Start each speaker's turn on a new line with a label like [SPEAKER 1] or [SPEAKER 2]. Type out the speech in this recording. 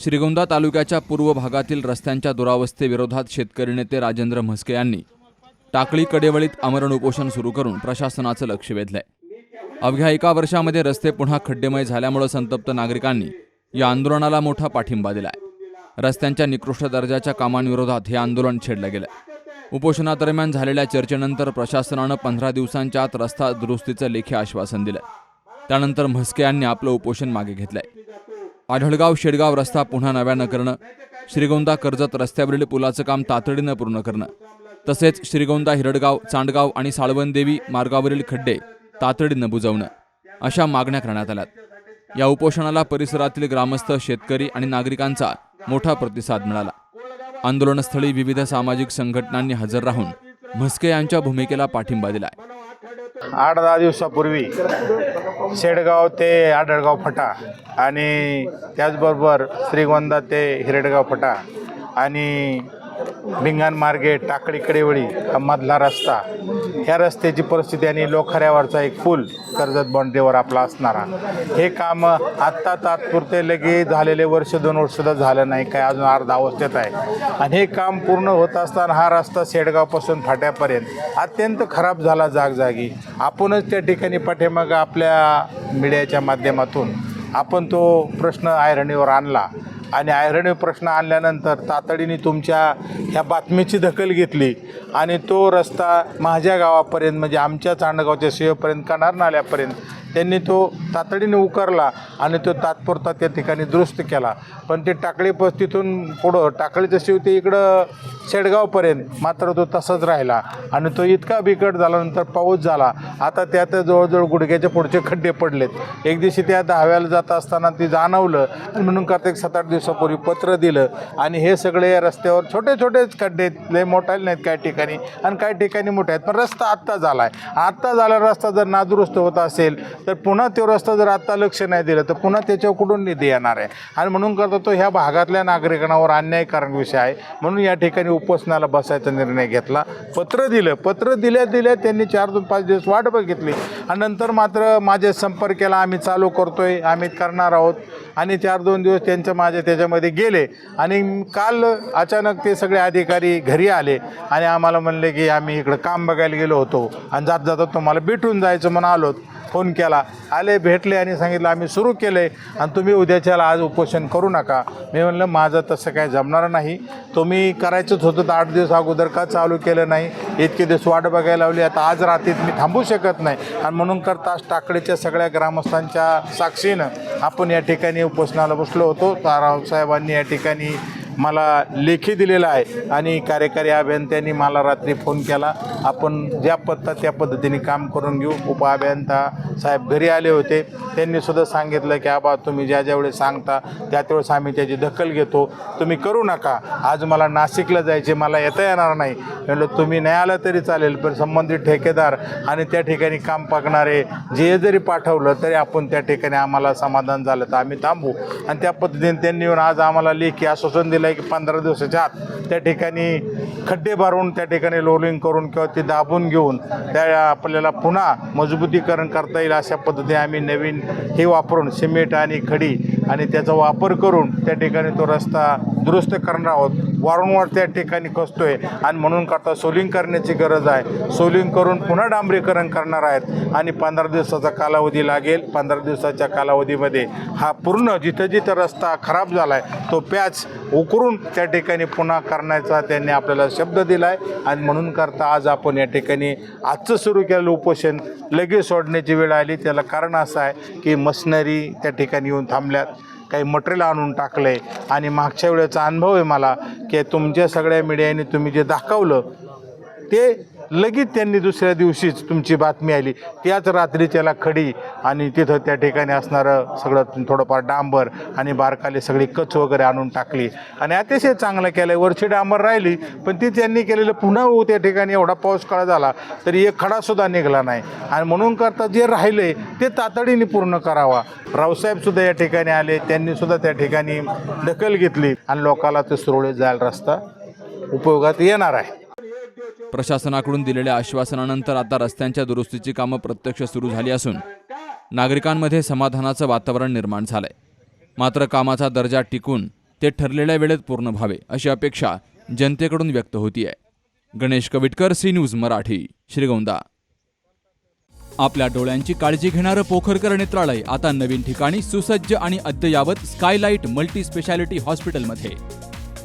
[SPEAKER 1] श्रीगोंदा तालुक्याच्या पूर्व भागातील रस्त्यांच्या दुरावस्थेविरोधात शेतकरी नेते राजेंद्र म्हस्के यांनी टाकळी कडेवळीत आमरण उपोषण सुरू करून प्रशासनाचं लक्ष वेधलंय. अवघ्या एका वर्षामध्ये रस्ते पुन्हा खड्डेमय झाल्यामुळे संतप्त नागरिकांनी या आंदोलनाला मोठा पाठिंबा दिलाय. रस्त्यांच्या निकृष्ट दर्जाच्या कामांविरोधात हे आंदोलन छेडलं गेलं उपोषणादरम्यान झालेल्या चर्चेनंतर प्रशासनानं पंधरा दिवसांच्या आत रस्ता दुरुस्तीचं लेखी आश्वासन दिलं त्यानंतर म्हस्के यांनी आपलं उपोषण मागे घेतलंय. आढळगाव शेडगाव रस्ता पुन्हा नव्यानं करणं श्रीगोंदा कर्जत रस्त्यावरील पुलाचं काम तातडीनं पूर्ण करणं तसेच श्रीगोंदा हिरडगाव चांडगाव आणि साळवनदेवी मार्गावरील खड्डे तातडीनं बुजवणं अशा मागण्या करण्यात आल्यात. या उपोषणाला परिसरातील ग्रामस्थ शेतकरी आणि नागरिकांचा मोठा प्रतिसाद मिळाला. आंदोलनस्थळी विविध सामाजिक संघटनांनी हजर राहून म्हस्के यांच्या भूमिकेला पाठिंबा दिलाय.
[SPEAKER 2] आठ दहा दिवसापूर्वी शेडगाव ते आढळगाव फटा आणि त्याचबरोबर श्रीगोंदा ते हिरडगाव फटा आणि भिंगण मार्गे टाकळी कडेवळी हा मधला रस्ता. ह्या रस्त्याची परिस्थिती आणि लोखऱ्यावरचा एक पूल कर्जत बाँड्रीवर आपला असणारा. हे काम आत्ता तात्पुरते लगे झालेले वर्ष दोन वर्षसुद्धा झालं नाही काय अजून अर्धा अवस्थेत आहे. आणि हे काम पूर्ण होत असताना हा रस्ता शेडगावपासून फाट्यापर्यंत अत्यंत खराब झाला जागजागी. आपणच त्या ठिकाणी पाठीमागं आपल्या मीडियाच्या माध्यमातून आपण तो प्रश्न ऐरणीवर आणला. आणि ऐरणी प्रश्न आणल्यानंतर तातडीने तुमच्या ह्या बातमीची दखल घेतली आणि तो रस्ता माझ्या गावापर्यंत म्हणजे आमच्या चांडगावच्या सेवेपर्यंत कणार नाल्यापर्यंत त्यांनी तो तातडीने उकरला आणि तो तात्पुरता त्या ठिकाणी दुरुस्त केला. पण ते टाकळी प तिथून पुढं टाकळीचं जशी होती इकडं शेडगावपर्यंत मात्र तो तसाच राहिला. आणि तो इतका बिकट झाल्यानंतर पाऊस झाला. आता त्यात जवळजवळ गुडघ्याच्या पुढचे खड्डे पडलेत. एक दिवशी त्या दहाव्याला जात असताना ती जाणवलं. आणि म्हणून करता एक सात आठ दिवसापूर्वी पत्र दिलं. आणि हे सगळे या रस्त्यावर छोटे छोटेच खड्डे आहेत. लय मोठाले नाहीत काही ठिकाणी. आणि काही ठिकाणी मोठे आहेत. पण रस्ता आत्ता झाला आहे आत्ता झाला रस्ता जर नादुरुस्त होत असेल तर पुन्हा तो रस्ता जर आत्ता लक्ष नाही दिलं तर पुन्हा त्याच्यावर कुठून निधी येणार आहे? आणि म्हणून करता तो ह्या भागातल्या नागरिकांवर अन्यायकारक विषय आहे. म्हणून या ठिकाणी उपोषणाला बसायचा निर्णय घेतला. पत्र दिलं. पत्र दिल्या दिल्या त्यांनी चार दोन पाच दिवस वाट बघितली. आणि नंतर मात्र माझे संपर्क केला आम्ही चालू करतोय. आम्ही करणार आहोत. आणि चार दोन दिवस त्यांचं माझे त्याच्यामध्ये गेले. आणि काल अचानक ते सगळे अधिकारी घरी आले. आणि आम्हाला म्हणले की आम्ही इकडं काम बघायला गेलो होतो. आणि जात जाता तुम्हाला भेटून जायचं म्हणून आलोत. फोन केला. आले भेटले आणि सांगितलं आम्ही सुरू केलं आहे आणि तुम्ही उद्याच्याला आज उपोषण करू नका. मी म्हणलं माझं तसं काय जमणार नाही. तुम्ही करायचंच होतं तर आठ दिवस अगोदर का चालू केलं नाही? इतके दिवस वाट बघायला लावली. आता आज रात्रीत मी थांबू शकत नाही. आणि म्हणून करता टाकडीच्या टाकळीच्या सगळ्या ग्रामस्थांच्या साक्षीनं आपण या ठिकाणी उपोषणाला बसलो होतो. तारावसाहेबांनी या ठिकाणी मला लेखी दिलेला आहे. आणि कार्यकारी अभियंत्यांनी मला रात्री फोन केला. आपण ज्या पत्ता त्या पद्धतीने काम करून घेऊ. उपअभियंता साहेब घरी आले होते. त्यांनी सुद्धा सांगितलं की आबा तुम्ही ज्या ज्यावेळेस सांगता त्या त्यावेळेस आम्ही त्याची दखल घेतो. तुम्ही करू नका. आज मला नाशिकला जायचे मला येता येणार नाही. म्हणलं तुम्ही नाही आलं तरी चालेल पण संबंधित ठेकेदार आणि त्या ठिकाणी काम पाकणारे जे जरी पाठवलं तरी आपण त्या ठिकाणी आम्हाला समाधान झालं तर आम्ही थांबू. आणि त्या पद्धतीने त्यांनी येऊन आज आम्हाला लेखी आश्वासन दिलं. आहे की पंधरा दिवसाच्या आत त्या ठिकाणी खड्डे भरून त्या ठिकाणी लोलिंग करून किंवा ते दाबून घेऊन त्या आपल्याला पुन्हा मजबूतीकरण करता येईल अशा पद्धतीने आम्ही नवीन हे वापरून सिमेंट आणि खडी आणि त्याचा वापर करून त्या ठिकाणी तो रस्ता दुरुस्त करणार आहोत. वारंवार त्या ठिकाणी कसतोय आणि म्हणून करता सोलिंग करण्याची गरज आहे. सोलिंग करून पुन्हा डांबरीकरण करणार आहेत आणि पंधरा दिवसाचा कालावधी लागेल. पंधरा दिवसाच्या कालावधीमध्ये हा पूर्ण जिथं जिथं रस्ता खराब झाला आहे तो पॅच उकरून त्या ठिकाणी पुन्हा करण्याचा त्यांनी आपल्याला शब्द दिला आहे आणि म्हणून करता आज आपण या ठिकाणी आजचं सुरू केलेलं उपोषण लगेच सोडण्याची वेळ आली. त्याला कारण असं आहे की मशनरी त्या ठिकाणी येऊन थांबल्यात. काही मटेरियल आणून टाकलं आहे आणि मागच्या वेळेचा अनुभव आहे मला की तुमच्या सगळ्या मीडियाने तुम्ही जे दाखवलं ते लगेच त्यांनी दुसऱ्या दिवशीच तुमची बातमी आली. त्याच रात्री त्याला खडी आणि तिथं त्या ठिकाणी असणारं सगळं थोडंफार डांबर आणि बारकाले सगळी कच वगैरे आणून टाकली. आणि अतिशय चांगलं केलं आहे वरची डांबर राहिली पण ती त्यांनी केलेलं पुन्हा त्या ठिकाणी एवढा पाऊस काळ झाला तरी एक खडासुद्धा निघाला नाही. आणि म्हणून करता जे राहिले ते तातडीने पूर्ण करावा. रावसाहेबसुद्धा या ठिकाणी आले त्यांनीसुद्धा त्या ठिकाणी दखल घेतली आणि लोकाला ते सुरळीत जायला रस्ता उपयोगात येणार आहे.
[SPEAKER 1] प्रशासनाकडून दिलेल्या आश्वासनानंतर आता रस्त्यांच्या दुरुस्तीची कामं प्रत्यक्ष सुरू झाली असून नागरिकांमध्ये समाधानाचं वातावरण निर्माण झालंय. मात्र कामाचा दर्जा टिकून ते ठरलेल्या वेळेत पूर्ण व्हावे अशी अपेक्षा जनतेकडून व्यक्त होतीये. Ganesh Kavitkar C news Marathi Shrigonda. आपल्या डोळ्यांची काळजी घेणारं पोखरकर नेत्रालय आता नवीन ठिकाणी सुसज्ज आणि अद्ययावत स्कायलाइट मल्टी स्पेशालिटी हॉस्पिटलमध्ये.